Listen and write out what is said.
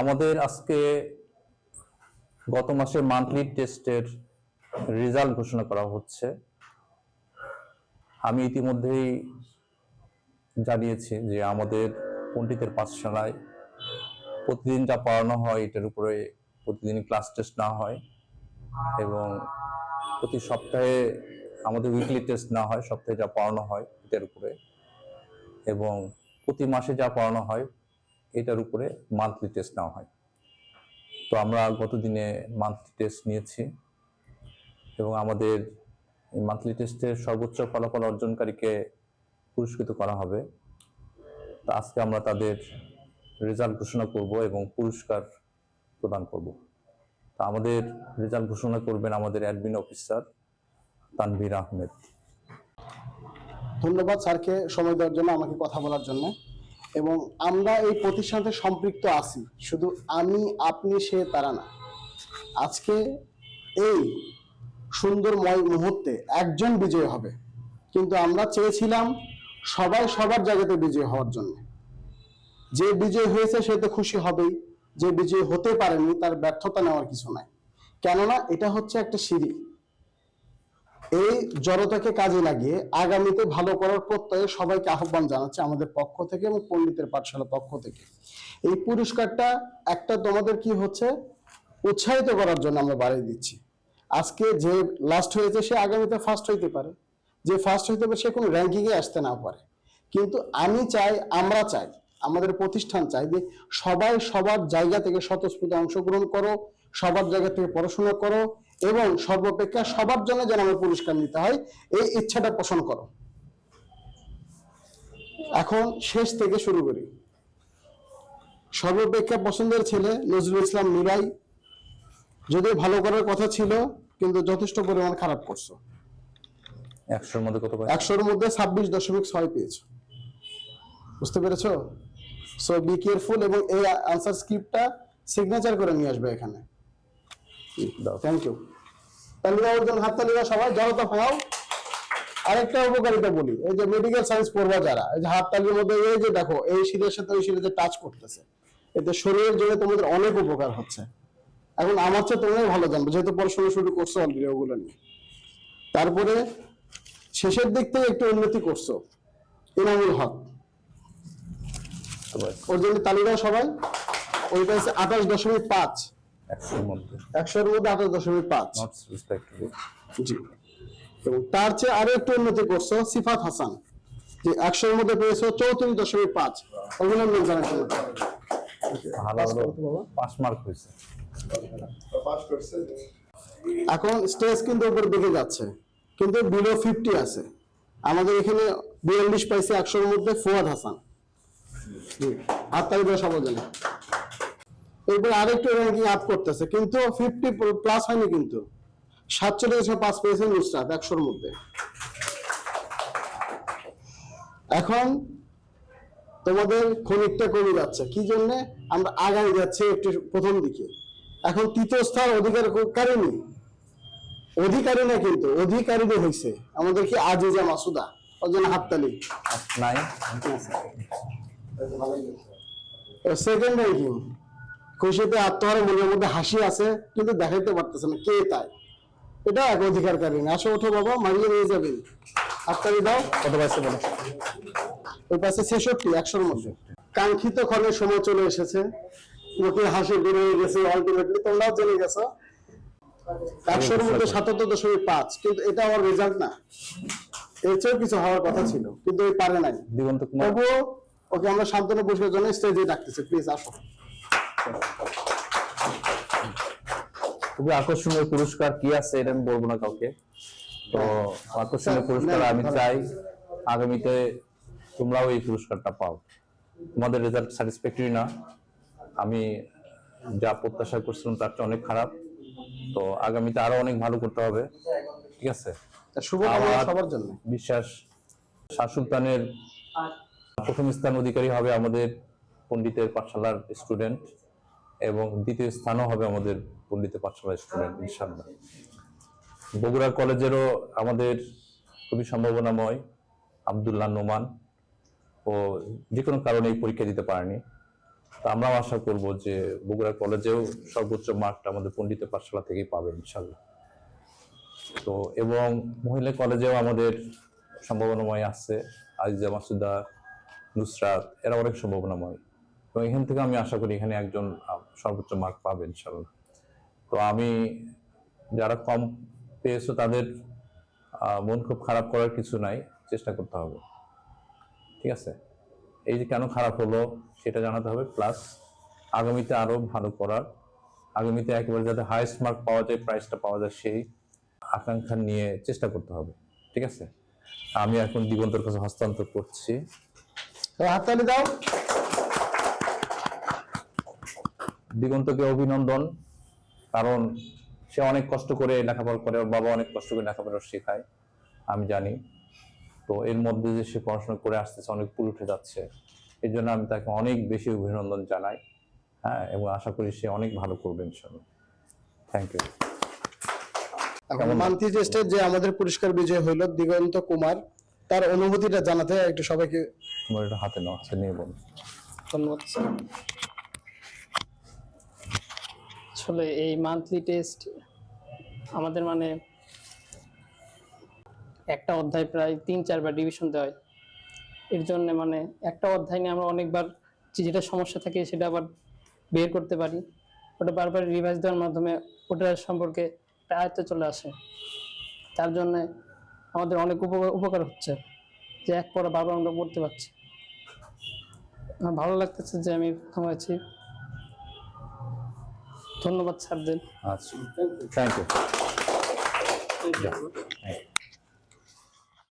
আমাদের আজকে গত মাসে মান্থলি টেস্টের রেজাল্ট ঘোষণা করা হচ্ছে। আমি ইতিমধ্যেই জানিয়েছি যে আমাদের পণ্ডিতের পাঠশালায় প্রতিদিন যা পড়ানো হয়, এটার উপরে প্রতিদিন ক্লাস টেস্ট না হয় এবং প্রতি সপ্তাহে আমাদের উইকলি টেস্ট না হয়, সপ্তাহে যা পড়ানো হয়, এটার উপরে এবং প্রতি মাসে যা পড়ানো হয় এটার উপরে মান্থলি টেস্ট নেওয়া হয়। তো আমরা গত দিনে মান্থলি টেস্ট নিয়েছি এবং আমাদের এই মান্থলি টেস্টের সর্বোচ্চ ফলাফল অর্জনকারীকে পুরস্কৃত করা হবে। তো আজকে আমরা তাদের রেজাল্ট ঘোষণা করব এবং পুরস্কার প্রদান করব। তো আমাদের রেজাল্ট ঘোষণা করবেন আমাদের অ্যাডমিন অফিসার তানভীর আহমেদ। ধন্যবাদ স্যারকে সময় দেওয়ার জন্য আমাকে কথা বলার জন্য। এবং আমরা এই প্রতিষ্ঠানতে সম্পৃক্ত আছি। শুধু আমি, আপনি, সে, তারা না। আজকে এই সুন্দরময় মুহূর্তে একজন বিজয় হবে। কিন্তু আমরা চেয়েছিলাম সবাই সবার জায়গাতে বিজয় হওয়ার জন্য। যে বিজয় হয়েছে সে তো খুশি হবেই। যে বিজয় হতে পারেনি তার ব্যর্থতা নেওয়ার কিছু নাই। কেননা এটা হচ্ছে একটা সিঁড়ি। এই জড়তাকে কাজে লাগিয়ে আগামীতে ভালো করার প্রত্যয়ে সবাইকে আহ্বান জানাচ্ছে আমাদের পক্ষ থেকে এবং পণ্ডিতের পাঠশালা পক্ষ থেকে। এই পুরস্কারটা একটা তোমাদের কি হচ্ছে? উৎসাহিত করার জন্য আমরা বাড়িয়ে দিচ্ছি। আজকে যে লাস্ট হয়েছে সে আগামীতে ফার্স্ট হইতে পারে। যে ফার্স্ট হইতে পারে সে কোনো র্যাঙ্কিংয়ে আসতে না পারে। কিন্তু আমি চাই, আমরা চাই, আমাদের প্রতিষ্ঠান চাই যে সবাই সবার জায়গা থেকে স্বতঃস্ফূর্ত অংশগ্রহণ করো, সবার জায়গা থেকে পড়াশোনা করো এবং সর্বাপেক্ষা সবার জন্য যেন আমার পুরস্কার নিতে হয় এই ইচ্ছাটা পোষণ করো। এখন শেষ থেকে শুরু করি। সর্বাপেক্ষা পছন্দের ছেলে নজরুল ইসলাম নিরাই। যদিও ভালো করার কথা ছিল কিন্তু যথেষ্ট পরিমাণ খারাপ করছ। একশোর মধ্যে কত একশোর মধ্যে ছাব্বিশ দশমিক ছয় পেয়েছ। বুঝতে পেরেছ? সো বি কেয়ারফুল এবং এই আনসার স্ক্রিপ্টটা সিগনেচার করে নিয়ে আসবে এখানে। দাও থ্যাংক ইউ তালিকা অর্জন হাত তালিকা সবাই, জড়তা ফলাও। আরেকটা উপকারিতা বলি, এই যে মেডিকেল সায়েন্স পড়বা যারা, এই যে হাত তালির মধ্যে, এই যে দেখো, এই শিরের সাথে ওই শিরে টাচ করতেছে, এতে শরীরের জন্য তোমাদের অনেক উপকার হচ্ছে। এখন আমার চেয়ে তোমরাই ভালো জানবে, যেহেতু পড়াশোনা শুরু করছ অলরেডি ওগুলো নিয়ে। তারপরে শেষের দিক থেকে একটু উন্নতি করছ ইনামুল হক। তো ওর জন্য তালিকা সবাই, ওইটা হচ্ছে আঠাশ দশমিক পাঁচ। একশোর মধ্যে। একশোর মধ্যে আঠাশ দশমিক পাঁচ। জি। এবং তার চেয়ে আরও একটু উন্নতি করছ সিফাত হাসান যে একশোর মধ্যে পেয়েছ চৌত্রিশ দশমিক পাঁচ। অভিনন্দন পাঁচ মার্ক হয়েছে। এখন স্টেজ কিন্তু উপর দিকে যাচ্ছে। কিন্তু বিলো ফিফটি আছে। আমাদের এখানে বিয়াল্লিশ পাইছে একশোর মধ্যে ফুয়াদ হাসান। আর তাই বেশ সবাই জানে। এরপর আরেকটু র্যাঙ্কিং আপ করতেছে কিন্তু ফিফটি প্লাস হয়নি কিন্তু। সাতচল্লিশ পাস পেয়েছে নুসরাত একশোর মধ্যে। এখন তোমাদের ক্ষণিকটা কমে যাচ্ছে। কি জন্য? আমরা আগামী যাচ্ছি একটু প্রথম দিকে। এখন তৃতীয় স্থান অধিকার কারিনী অধিকারী না কিন্তু অধিকারী হয়েছে আমাদের কি আজিজা মাসুদা? ওর জন্য হাততালি। সেকেন্ড র্যাঙ্কিং খুশিতে আত্মহারা মনের মধ্যে হাসি আছে কিন্তু দেখাইতে পারতেছে না কে তাই। এটা এক অধিকারকারী না আসো ওঠো বাবা মারিয়ে নিয়ে যাবেন হাততালি দাও। কত পাইছে বলো? ওই পাশে ছেষট্টি একশোর মধ্যে। কাঙ্ক্ষিত ক্ষণের সময় চলে এসেছে। মুখে হাসি বের হয়ে গেছে আলটিমেটলি তোমরাও জেনে গেছো। একশোর মধ্যে সাতাত্তর দশমিক পাঁচ কিন্তু এটা আমার রেজাল্ট না। এর চেয়েও কিছু হওয়ার কথা ছিল কিন্তু ওই পারে নাই। দিগন্ত তবুও ওকে আমরা শান্তনু পুরস্কার জন্য স্টেজে ডাকতেছি। প্লিজ আসো। খুবই আকর্ষণীয় পুরস্কার কি আছে এটা আমি বলব না কাউকে। তো আকর্ষণীয় পুরস্কার আমি চাই আগামীতে তোমরাও এই পুরস্কারটা পাও। তোমাদের রেজাল্ট স্যাটিসফ্যাক্টরি না। আমি যা প্রত্যাশা করছিলাম তার চেয়ে অনেক খারাপ। তো আগামীতে আরও অনেক ভালো করতে হবে। ঠিক আছে? সবার জন্য। বিশ্বাস শাহ সুলতানের প্রথম স্থান অধিকারী হবে আমাদের পণ্ডিতের পাঠশালার স্টুডেন্ট এবং দ্বিতীয় স্থানও হবে আমাদের পণ্ডিতের পাঠশালার স্টুডেন্ট ইনশাল্লাহ বগুড়া কলেজেরও আমাদের খুবই সম্ভাবনাময় আবদুল্লাহ নোমান ও যে কোনো কারণে এই পরীক্ষা দিতে পারেনি। তা আমরাও আশা করব যে বগুড়া কলেজেও সর্বোচ্চ মার্কটা আমাদের পণ্ডিত পাঠশালা থেকেই পাবে ইনশাল্লাহ তো এবং মহিলা কলেজেও আমাদের সম্ভাবনাময় আছে, আজিজা মাসুদা, নুসরাত, এরা অনেক সম্ভাবনাময়। এবং এখান থেকে আমি আশা করি এখানে একজন সর্বোচ্চ মার্ক পাবে ইনশাল্লাহ তো আমি যারা কম পেয়েছ তাদের মন খুব খারাপ করার কিছু নাই, চেষ্টা করতে হবে। ঠিক আছে? এই যে কেন খারাপ হলো সেটা জানাতে হবে প্লাস আগামীতে আরও ভালো করার, আগামীতে একেবারে যাতে হায়েস্ট মার্ক পাওয়া যায় প্রাইসটা পাওয়া যায় সেই আকাঙ্ক্ষা নিয়ে চেষ্টা করতে হবে। ঠিক আছে? আমি এখন দিগন্তর কাছে হস্তান্তর করছি। হাততালি দাও। দিগন্তকে অভিনন্দন কারণ সে অনেক কষ্ট করে লেখাপড়া করে ওর বাবা অনেক কষ্ট করে লেখাপড়া শেখায় আমি জানি। তো এর মধ্যে যে সে পড়াশোনা করে আসতেছে অনেক পুরো উঠে যাচ্ছে। এর জন্য আমি তাকে অনেক বেশি অভিনন্দন জানাই হ্যাঁ এবং আশা করি সে অনেক ভালো করবে ইনশাল্লাহ থ্যাংক ইউ মান্থলি টেস্টে যে আমাদের পুরস্কার বিজয় হইল দিগন্ত কুমার তার অনুভূতিটা জানাতে একটু সবাইকে হাতে নাও হাতে নিয়ে বলো ধন্যবাদ আসলে এই মান্থলি টেস্ট আমাদের মানে একটা অধ্যায় প্রায় তিন চারবার ডিভিশন দেওয়া হয়। এর জন্য মানে একটা অধ্যায় নিয়ে আমরা অনেকবার যেটা সমস্যা থাকে সেটা আবার বের করতে পারি। ওটা বারবার রিভাইজ দেওয়ার মাধ্যমে ওটার সম্পর্কে একটা আয়ত্তে চলে আসে। তার জন্য আমাদের অনেক উপকার হচ্ছে যে এক পড়া বারবার আমরা পড়তে পারছি। আমার ভালো লাগতেছে যে আমি প্রথম হয়েছি ধন্যবাদ স্যার স্যারদের। আচ্ছা। Thank you.